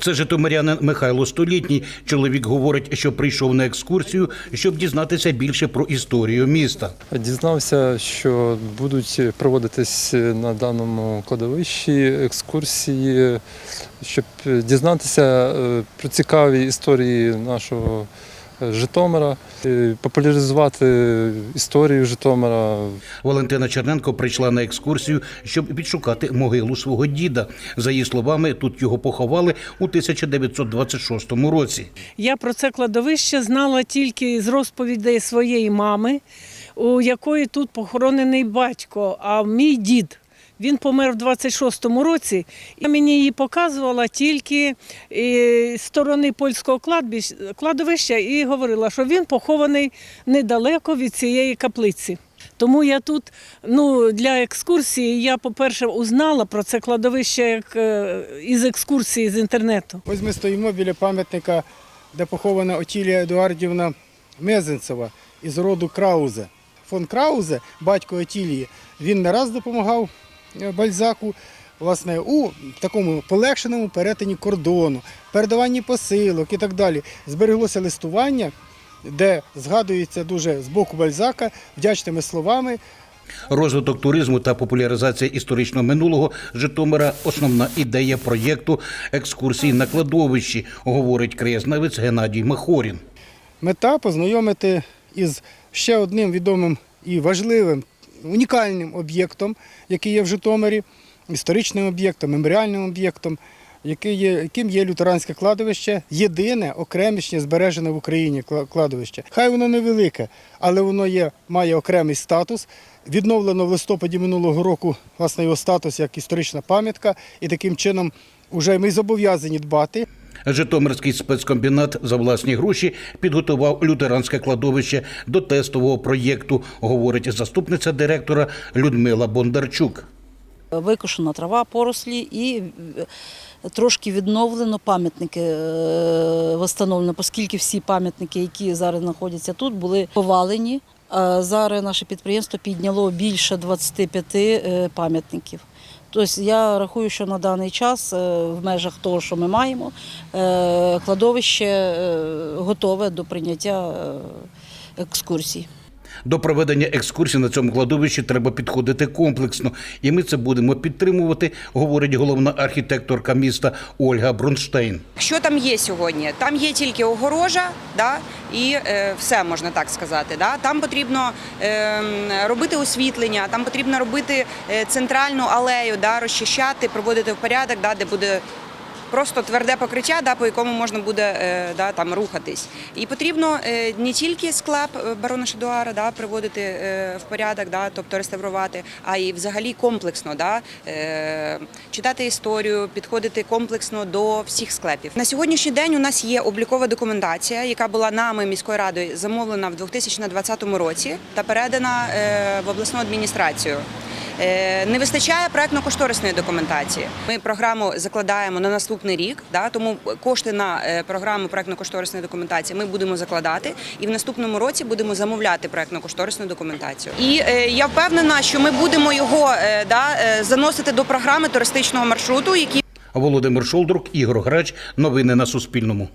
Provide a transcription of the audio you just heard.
Це житомирянин Михайло Столітній. Чоловік говорить, що прийшов на екскурсію, щоб дізнатися більше про історію міста. Дізнався, що будуть проводитись на даному кладовищі екскурсії, щоб дізнатися е, про цікаві історії нашого Житомира, е, популяризувати історію Житомира. Валентина Черненко прийшла на екскурсію, щоб відшукати могилу свого діда. За її словами, тут його поховали у 1926 році. Я про це кладовище знала тільки з розповідей своєї мами, у якої тут похоронений батько, а мій дід. Він помер в 26-му році. Я мені її показувала тільки е, з сторони польського кладовища і говорила, що він похований недалеко від цієї каплиці. Тому я тут ну, для екскурсії я, по-перше, узнала про це кладовище як е, із екскурсії з інтернету. Ось ми стоїмо біля пам'ятника, де похована Отілія Едуардівна Мезенцева із роду Краузе. Фон Краузе, батько Отілії, він не раз допомагав Бальзаку власне, у такому полегшеному перетині кордону, передаванні посилок і так далі. Збереглося листування, де згадується дуже з боку Бальзака вдячними словами Розвиток туризму та популяризація історичного минулого Житомира основна ідея проєкту екскурсії на кладовищі, говорить краєзнавець Геннадій Махорін. Мета познайомити із ще одним відомим і важливим унікальним об'єктом, який є в Житомирі, історичним об'єктом, меморіальним об'єктом, яким є лютеранське кладовище, єдине окремішнє збережене в Україні кладовище. Хай воно невелике, але воно є, має окремий статус. Відновлено в листопаді минулого року власне його статус як історична пам'ятка, і таким чином вже ми зобов'язані дбати. Житомирський спецкомбінат за власні гроші підготував лютеранське кладовище до тестового проєкту, говорить заступниця директора Людмила Бондарчук. Викошена трава, порослі і е, трошки відновлено пам'ятники е, встановлено, оскільки всі пам'ятники, які зараз знаходяться тут, були повалені. Зараз наше підприємство підняло більше 25 е, пам'ятників. Тобто я рахую, що на даний час е, в межах того, що ми маємо, е, кладовище е, готове до прийняття екскурсій. До проведення екскурсій на цьому кладовищі треба підходити комплексно, і ми це будемо підтримувати, говорить головна архітекторка міста Ольга Бронштейн. Що там є сьогодні? Там є тільки огорожа, да, і е, все можна так сказати. Да. Там потрібно е, робити освітлення, там потрібно робити е, центральну алею, да, розчищати, проводити в порядок, да, де буде. Просто тверде покриття, да, по якому можна буде е, да, там, рухатись. І потрібно е, не тільки склеп е, барона Шедуара да, приводити в порядок, да, тобто реставрувати, а й взагалі комплексно да, читати історію, підходити комплексно до всіх склепів. На сьогоднішній день у нас є облікова документація, яка була нами міською радою замовлена в 2020 році та передана в обласну адміністрацію. Е, Не вистачає проектно-кошторисної документації. Ми програму закладаємо на наступний рік, да, тому кошти на е, програму проектно-кошторисної документації ми будемо закладати, і в наступному році будемо замовляти проектно-кошторисну документацію. І е, я впевнена, що ми будемо його да, заносити до програми туристичного маршруту, який Володимир Шолдрук, Ігор Грач. Новини на Суспільному.